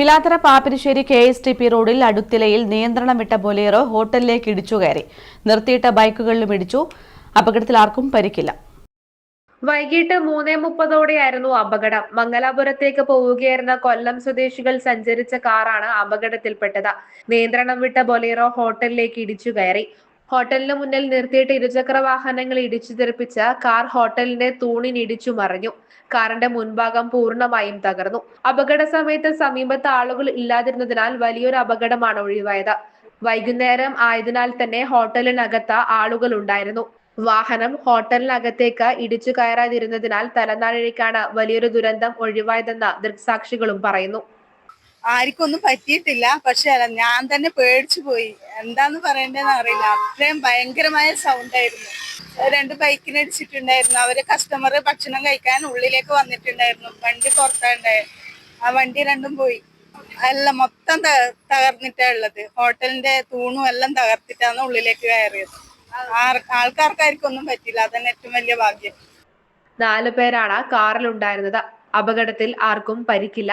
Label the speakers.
Speaker 1: Pilathara Pappinisseri K S T P റോഡിൽ അടുത്തിലയിൽ നിയന്ത്രണം വിട്ട ബൊലേറോ ഹോട്ടലിലേക്ക് ഇടിച്ചു കയറി. നിർത്തിയിട്ട ബൈക്കുകളിലും ഇടിച്ചു. അപകടത്തിൽ ആർക്കും പരിക്കില്ല.
Speaker 2: വൈകിട്ട് മൂന്നേ മുപ്പതോടെയായിരുന്നു അപകടം. മംഗലാപുരത്തേക്ക് പോവുകയായിരുന്ന കൊല്ലം സ്വദേശികൾ സഞ്ചരിച്ച കാറാണ് അപകടത്തിൽപ്പെട്ടത്. നിയന്ത്രണം വിട്ട ബൊലേറോ ഹോട്ടലിലേക്ക് ഇടിച്ചു കയറി. ഹോട്ടലിന് മുന്നിൽ നിർത്തിയിട്ട് ഇരുചക്ര വാഹനങ്ങൾ ഇടിച്ചു തെറിപ്പിച്ച കാർ ഹോട്ടലിന്റെ തൂണിനിടിച്ചു മറിഞ്ഞു. കാറിന്റെ മുൻഭാഗം പൂർണമായും തകർന്നു. അപകട സമയത്ത് സമീപത്ത് ആളുകൾ ഇല്ലാതിരുന്നതിനാൽ വലിയൊരു അപകടമാണ് ഒഴിവായത്. വൈകുന്നേരം ആയതിനാൽ തന്നെ ഹോട്ടലിനകത്ത് ആളുകൾ ഉണ്ടായിരുന്നു. വാഹനം ഹോട്ടലിനകത്തേക്ക് ഇടിച്ചു കയറാതിരുന്നതിനാൽ തലനാഴിക്കാണ് വലിയൊരു ദുരന്തം ഒഴിവായതെന്ന് ദൃക്സാക്ഷികളും പറയുന്നു.
Speaker 3: ആർക്കൊന്നും പറ്റിയിട്ടില്ല. പക്ഷെ ഞാൻ തന്നെ പേടിച്ചു പോയി. എന്താന്ന് പറയണ്ടെന്ന് അറിയില്ല. അത്രയും ഭയങ്കരമായ സൗണ്ട് ആയിരുന്നു. രണ്ട് ബൈക്കിന് അടിച്ചിട്ടുണ്ടായിരുന്നു അവർ കസ്റ്റമർ ഭക്ഷണം കഴിക്കാൻ ഉള്ളിലേക്ക് വന്നിട്ടുണ്ടായിരുന്നു. വണ്ടി പുറത്താണ്ടായി ആ വണ്ടി രണ്ടും പോയി. എല്ലാം മൊത്തം തകർന്നിട്ടാ ഉള്ളത്. ഹോട്ടലിന്റെ തൂണും എല്ലാം തകർത്തിട്ടാണ് ഉള്ളിലേക്ക് കയറിയത്. ആൾക്കാർക്കായിരിക്കും ഒന്നും പറ്റില്ല അതന്നെ ഏറ്റവും വലിയ ഭാഗ്യം.
Speaker 2: നാല് പേരാണ് കാറിലുണ്ടായിരുന്നത്. അപകടത്തിൽ ആർക്കും പരിക്കില്ല.